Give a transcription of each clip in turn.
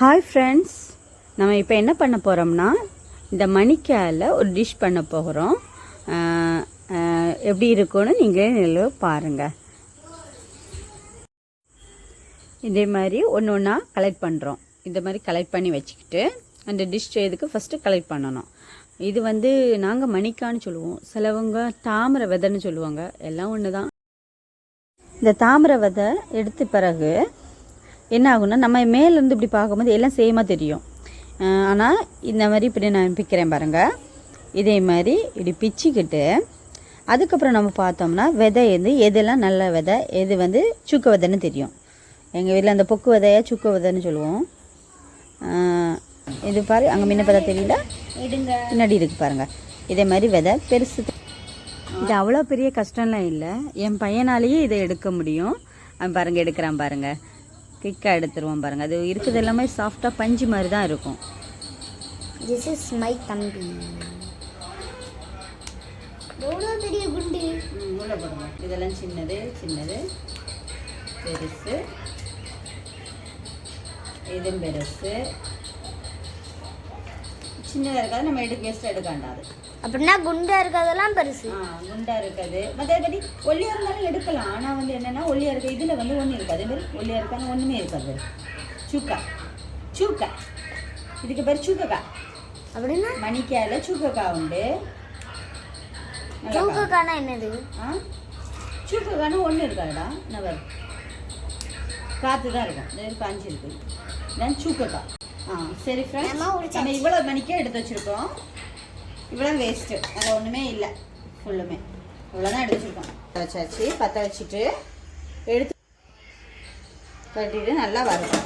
Hi friends நம்ம இப்போ என்ன பண்ண போகிறோம்னா இந்த மணிக்கால ஒரு டிஷ் பண்ண போகிறோம் எப்படி இருக்கும்னு நீங்களே நிலவு பாருங்கள் இதே மாதிரி ஒன்று ஒன்றா கலெக்ட் பண்ணுறோம் இந்த மாதிரி கலெக்ட் பண்ணி வச்சுக்கிட்டு அந்த டிஷ் செய்யறதுக்கு ஃபஸ்ட்டு கலெக்ட் பண்ணணும். இது வந்து நாங்கள் மணிக்கான்னு சொல்லுவோம். சிலவங்க தாமரை விதைன்னு சொல்லுவாங்க. எல்லாம் ஒன்று தான் இந்த தாமரை விதை எடுத்த பிறகு என்ன ஆகும்னா நம்ம மேலேருந்து இப்படி பார்க்கும்போது எல்லாம் சேமாக தெரியும். ஆனால் இந்த மாதிரி இப்படி நான் பிக்கிறேன் பாருங்கள் இதே மாதிரி இப்படி பிச்சுக்கிட்டு அதுக்கப்புறம் நம்ம பார்த்தோம்னா விதை எது எதெல்லாம் நல்ல விதை எது வந்து சுக்கு விதைன்னு தெரியும். எங்கள் வீட்டில் அந்த பொக்கு விதையா சுக்கு விதைன்னு சொல்லுவோம். இது பாரு அங்கே முன்ன பார்த்தா தெரியல பின்னாடி இருக்கு பாருங்க. இதே மாதிரி விதை பெருசு. இது அவ்வளோ பெரிய கஷ்டம்லாம் இல்லை. என் பையனாலேயே இதை எடுக்க முடியும். அவன் பாருங்க எடுக்கிறான் பாருங்க. குயிக்காக எடுத்துருவான் பாருங்க. அது இருக்கிறது எல்லாமே சாஃப்டாக பஞ்சு மாதிரி தான் இருக்கும். திஸ் இஸ் மை தம்பி. எவ்வளோ பெரிய குண்டு? இதெல்லாம் சின்னது சின்னது. பெருசு. இதுவும் பெருசு. சின்னதாக இருக்காது. நம்ம எடுக்க வேஸ்ட்டாக எடுக்க வேண்டாம் அது. அப்படின்னா குண்டா இருக்கிறதெல்லாம் பெருசு. குண்டா இருக்குது. மற்றபடி ஒல்லியாக இருந்தாலும் எடுக்கலாம். ஆனால் வந்து என்னென்னா ஒல்லியாக இருக்க இதில் வந்து ஒன்றும் இருக்காது. மாதிரி ஒல்லியாக இருக்கான்னு ஒன்றுமே இருக்காது. சூக்கா. சூக்கா. இதுக்கு பேர் சூக்கக்கா. அப்படின்னா? மணிக்காயில் சூக்கக்கா உண்டு? தூக்கக்கான என்னது? ஆ? சூக்கக்கான ஒன்றும் இருக்காதுடா. நவர் காற்று தான் இருக்கும். இது காஞ்சி இருக்கு. இதான் சூக்கக்கா. ஆ சரி ஃப்ரெண்ட்ஸ் நம்ம இவ்வளோ மணிக்கே எடுத்து வச்சுருக்கோம். இவ்வளோ வேஸ்ட்டு அதில் ஒன்றுமே இல்லை. ஃபுல்லுமே இவ்வளோதான் எடுத்து வச்சுருக்கோம் வச்சாச்சு பற்ற வச்சுட்டு எடுத்து கட்டிட்டு நல்லா வரும்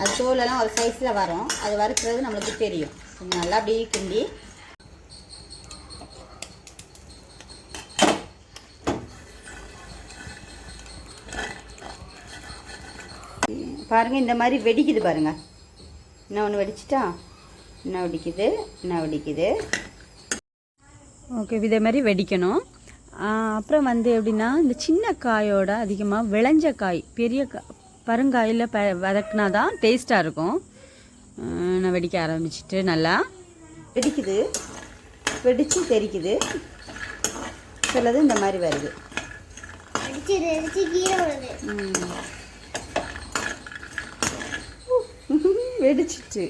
அது தோலெல்லாம் ஒரு சைஸில் வரும். அது வறுக்கிறது நம்மளுக்கு தெரியும். கொஞ்சம் நல்லா அப்படியே கிண்டி பாருங்க இந்த மாதிரி வெடிக்குது பாருங்கள் இன்னும் ஒன்று வெடிச்சிட்டா? இன்னும் வெடிக்குது இன்னும் வெடிக்குது. ஓகே இதே மாதிரி வெடிக்கணும். அப்புறம் வந்து எப்படின்னா இந்த சின்ன காயோட அதிகமாக விளைஞ்ச காய் பெரிய கா பருங்காயில் ப வதக்குனா தான் டேஸ்ட்டாக இருக்கும் நான் வெடிக்க ஆரம்பிச்சிட்டு நல்லா. வெடிக்குது. வெடித்து தெரிக்குது. சிலது இந்த மாதிரி வருது. வெடிச்சிட்டு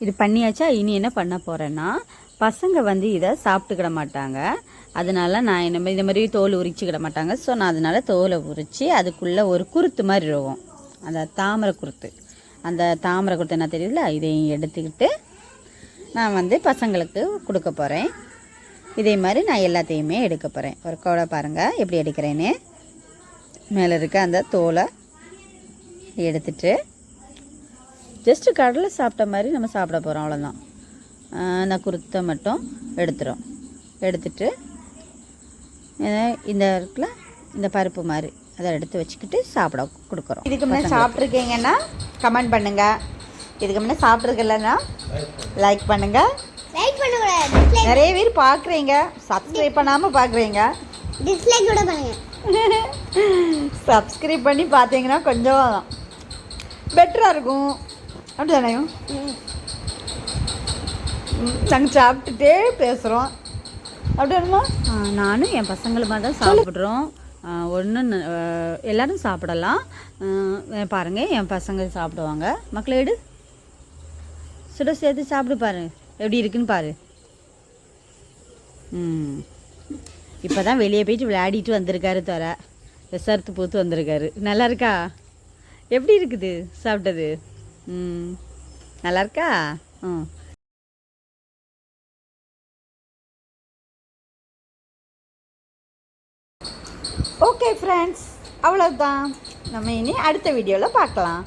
இது பண்ணியாச்சா? இனி என்ன பண்ண போகிறேன்னா பசங்க வந்து இதை சாப்பிட்டுக்கிட மாட்டாங்க. அதனால நான் என்ன இந்த மாதிரி தோல் உரிச்சிக்கிட மாட்டாங்க. ஸோ நான் அதனால் தோலை உரித்து அதுக்குள்ளே ஒரு குருத்து மாதிரி இருக்கும் அந்த தாமரை குருத்து. அந்த தாமரை குருத்து என்ன தெரியல இதையும் எடுத்துக்கிட்டு நான் வந்து பசங்களுக்கு கொடுக்க போகிறேன் இதே மாதிரி நான் எல்லாத்தையுமே எடுக்க போகிறேன் ஒரு கோடை பாருங்கள் எப்படி எடுக்கிறேன்னு. மேலே இருக்க அந்த தோலை எடுத்துட்டு ஜஸ்ட்டு கடலை சாப்பிட்ட மாதிரி நம்ம சாப்பிட போகிறோம் அவ்வளோதான் அந்த குருத்தை மட்டும் எடுத்துரும். எடுத்துட்டு இந்த இருக்குல்ல இந்த பருப்பு மாதிரி அதை எடுத்து வச்சுக்கிட்டு சாப்பிட கொடுக்குறோம் இதுக்கு முன்னே சாப்பிட்ருக்கீங்கன்னா கமெண்ட் பண்ணுங்க. இதுக்கு முன்னே சாப்பிட்ருக்கலன்னா லைக் பண்ணுங்க. லைக் பண்ணக்கூடாது. நிறைய பேர் பார்க்குறீங்க. சப்ஸ்கிரைப் பண்ணாமல் பார்க்குறீங்க. டிஸ்லைக் கூட பண்ணுங்க. சப்ஸ்கிரைப் பண்ணி பார்த்தீங்கன்னா கொஞ்சம் பெட்டராக இருக்கும். அப்படிதானே? நாங்கள் சாப்பிட்டுட்டே பேசுகிறோம் அப்படின்னா நானும் என் பசங்களுமா தான் சாப்பிட்றோம். ஒன்று எல்லோரும் சாப்பிடலாம். பாருங்கள் பாருங்க என் பசங்க சாப்பிடுவாங்க. மக்களே எடு. சுட சேர்த்து சாப்பிடு பாரு. எப்படி இருக்குன்னு பாரு. ம். இப்போ தான் வெளியே போயிட்டு விளையாடிட்டு வந்திருக்காரு தர. விசாரத்து பூத்து வந்திருக்காரு. நல்லா இருக்கா? எப்படி இருக்குது சாப்பிட்டது? ம். நல்லா இருக்கா? ம். ஓகே ஃப்ரெண்ட்ஸ் அவ்வளோதான் நம்ம இனி அடுத்த வீடியோவில் பார்க்கலாம்.